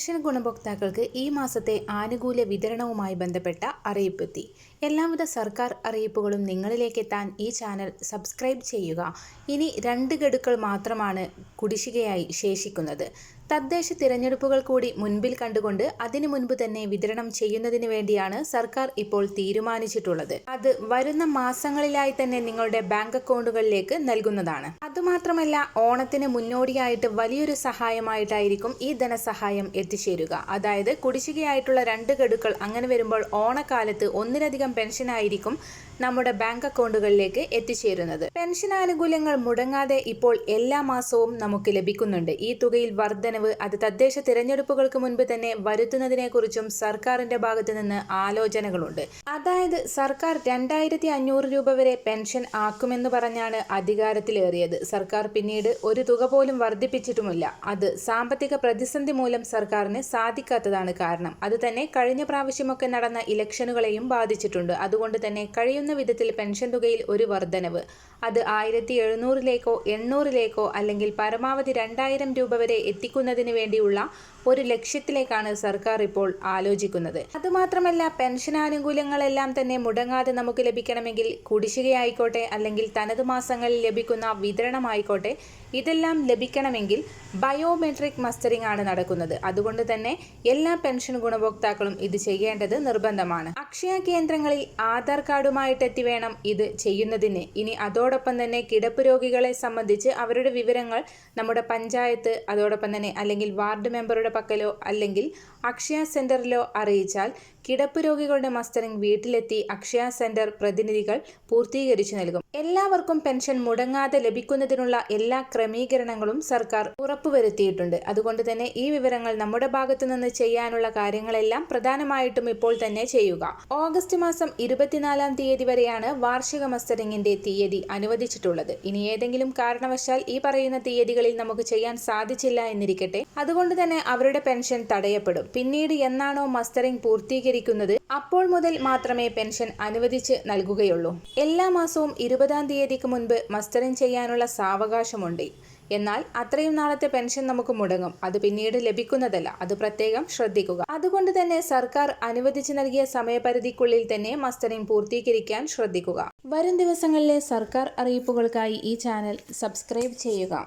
Pension ഗുണഭോക്താക്കൾക്ക് ഈ മാസത്തെ ആനുകൂല്യ വിതരണവുമായി ബന്ധപ്പെട്ട അറിയിപ്പെത്തി. എല്ലാവിധ സർക്കാർ അറിയിപ്പുകളും നിങ്ങളിലേക്ക് എത്താൻ ഈ ചാനൽ സബ്സ്ക്രൈബ് ചെയ്യുക. ഇനി രണ്ട് ഗഡുക്കൾ മാത്രമാണ് കുടിശ്ശികയായി ശേഷിക്കുന്നത്. തദ്ദേശ തിരഞ്ഞെടുപ്പുകൾ കൂടി മുൻപിൽ കണ്ടുകൊണ്ട് അതിനു മുൻപ് തന്നെ വിതരണം ചെയ്യുന്നതിന് വേണ്ടിയാണ് സർക്കാർ ഇപ്പോൾ തീരുമാനിച്ചിട്ടുള്ളത്. അത് വരുന്ന മാസങ്ങളിലായി തന്നെ നിങ്ങളുടെ ബാങ്ക് അക്കൗണ്ടുകളിലേക്ക് നൽകുന്നതാണ്. അതുമാത്രമല്ല ഓണത്തിന് മുന്നോടിയായിട്ട് വലിയൊരു സഹായമായിട്ടായിരിക്കും ഈ ധനസഹായം എത്തിച്ചേരുക. അതായത് കുടിശ്ശികയായിട്ടുള്ള രണ്ട് ഗഡുക്കൾ അങ്ങനെ വരുമ്പോൾ ഓണക്കാലത്ത് ഒന്നിലധികം പെൻഷനായിരിക്കും നമ്മുടെ ബാങ്ക് അക്കൗണ്ടുകളിലേക്ക് എത്തിച്ചേരുന്നത്. പെൻഷൻ ആനുകൂല്യങ്ങൾ മുടങ്ങാതെ ഇപ്പോൾ എല്ലാ മാസവും നമുക്ക് ലഭിക്കുന്നുണ്ട്. ഈ തുകയിൽ വർധനവ് അത് തദ്ദേശ തിരഞ്ഞെടുപ്പുകൾക്ക് മുൻപ് തന്നെ വരുത്തുന്നതിനെക്കുറിച്ചും സർക്കാരിന്റെ ഭാഗത്തു നിന്ന് ആലോചനകളുണ്ട്. അതായത് സർക്കാർ രണ്ടായിരത്തി അഞ്ഞൂറ് രൂപ വരെ പെൻഷൻ ആക്കുമെന്ന് പറഞ്ഞാണ് അധികാരത്തിലേറിയത്. സർക്കാർ പിന്നീട് ഒരു തുക പോലും വർദ്ധിപ്പിച്ചിട്ടുമില്ല. അത് സാമ്പത്തിക പ്രതിസന്ധി മൂലം സർക്കാരിന് സാധിക്കാത്തതാണ് കാരണം. അത് തന്നെ കഴിഞ്ഞ പ്രാവശ്യമൊക്കെ നടന്ന ഇലക്ഷനുകളെയും ബാധിച്ചിട്ടുണ്ട്. അതുകൊണ്ട് തന്നെ കഴിയുന്ന വിധത്തിൽ പെൻഷൻ തുകയിൽ ഒരു വർധനവ്. അത് ആയിരത്തി എഴുന്നൂറിലേക്കോ എണ്ണൂറിലേക്കോ അല്ലെങ്കിൽ പരമാവധി രണ്ടായിരം രൂപ വരെ എത്തിക്കുന്നതിന് വേണ്ടിയുള്ള ഒരു ലക്ഷ്യത്തിലേക്കാണ് സർക്കാർ ഇപ്പോൾ ആലോചിക്കുന്നത്. അതുമാത്രമല്ല പെൻഷൻ ആനുകൂല്യങ്ങളെല്ലാം തന്നെ മുടങ്ങാതെ നമുക്ക് ലഭിക്കണമെങ്കിൽ കുടിശ്ശികയായിക്കോട്ടെ അല്ലെങ്കിൽ തനത് മാസങ്ങളിൽ ലഭിക്കുന്ന വിതരണമായിക്കോട്ടെ ഇതെല്ലാം ലഭിക്കണമെങ്കിൽ ബയോമെട്രിക് മസ്റ്ററിംഗ് ആണ് നടക്കുന്നത്. അതുകൊണ്ട് തന്നെ എല്ലാ പെൻഷൻ ഗുണഭോക്താക്കളും ഇത് ചെയ്യേണ്ടത് നിർബന്ധമാണ്. അക്ഷയ കേന്ദ്രങ്ങളിൽ ആധാർ കാർഡുമായിട്ടെത്തി വേണം ഇത് ചെയ്യുന്നതിന്. ഇനി അതോടൊപ്പം തന്നെ കിടപ്പ് രോഗികളെ സംബന്ധിച്ച് അവരുടെ വിവരങ്ങൾ നമ്മുടെ പഞ്ചായത്ത് അതോടൊപ്പം തന്നെ അല്ലെങ്കിൽ വാർഡ് മെമ്പറുടെ പക്കലോ അല്ലെങ്കിൽ അക്ഷയ സെന്ററിലോ അറിയിച്ചാൽ കിടപ്പ് രോഗികളുടെ മസ്റ്ററിംഗ് വീട്ടിലെത്തി അക്ഷയ സെന്റർ പ്രതിനിധികൾ പൂർത്തീകരിച്ചു നൽകും. എല്ലാവർക്കും പെൻഷൻ മുടങ്ങാതെ ലഭിക്കുന്നതിനുള്ള എല്ലാ ക്രമീകരണങ്ങളും സർക്കാർ ഉറപ്പുവരുത്തിയിട്ടുണ്ട്. അതുകൊണ്ട് തന്നെ ഈ വിവരങ്ങൾ നമ്മുടെ ഭാഗത്തു നിന്ന് ചെയ്യാനുള്ള കാര്യങ്ങളെല്ലാം പ്രധാനമായിട്ടും ഇപ്പോൾ തന്നെ ചെയ്യുക. ഓഗസ്റ്റ് മാസം ഇരുപത്തിനാലാം തീയതി വരെയാണ് വാർഷിക മസ്റ്ററിംഗിന്റെ തീയതി അനുവദിച്ചിട്ടുള്ളത്. ഇനി ഏതെങ്കിലും കാരണവശാൽ ഈ പറയുന്ന തീയതികളിൽ നമുക്ക് ചെയ്യാൻ സാധിച്ചില്ല എന്നിരിക്കട്ടെ. അതുകൊണ്ട് തന്നെ അവരുടെ പെൻഷൻ തടയപ്പെടും. പിന്നീട് എന്നാണോ മസ്റ്ററിംഗ് പൂർത്തീകരിക്കുന്നത് അപ്പോൾ മുതൽ മാത്രമേ പെൻഷൻ അനുവദിച്ച് നൽകുകയുള്ളൂ. എല്ലാ മാസവും ഇരുപതാം തീയതിക്ക് മുൻപ് മസ്റ്ററിംഗ് ചെയ്യാനുള്ള സാവകാശമുണ്ട്. എന്നാൽ അത്രയും നാളത്തെ പെൻഷൻ നമുക്ക് മുടങ്ങും. അത് പിന്നീട് ലഭിക്കുന്നതല്ല. അത് പ്രത്യേകം ശ്രദ്ധിക്കുക. അതുകൊണ്ട് തന്നെ സർക്കാർ അനുവദിച്ചു നൽകിയ സമയപരിധിക്കുള്ളിൽ തന്നെ മസ്റ്ററിംഗ് പൂർത്തീകരിക്കാൻ ശ്രദ്ധിക്കുക. വരും ദിവസങ്ങളിലെ സർക്കാർ അറിയിപ്പുകൾക്കായി ഈ ചാനൽ സബ്സ്ക്രൈബ് ചെയ്യുക.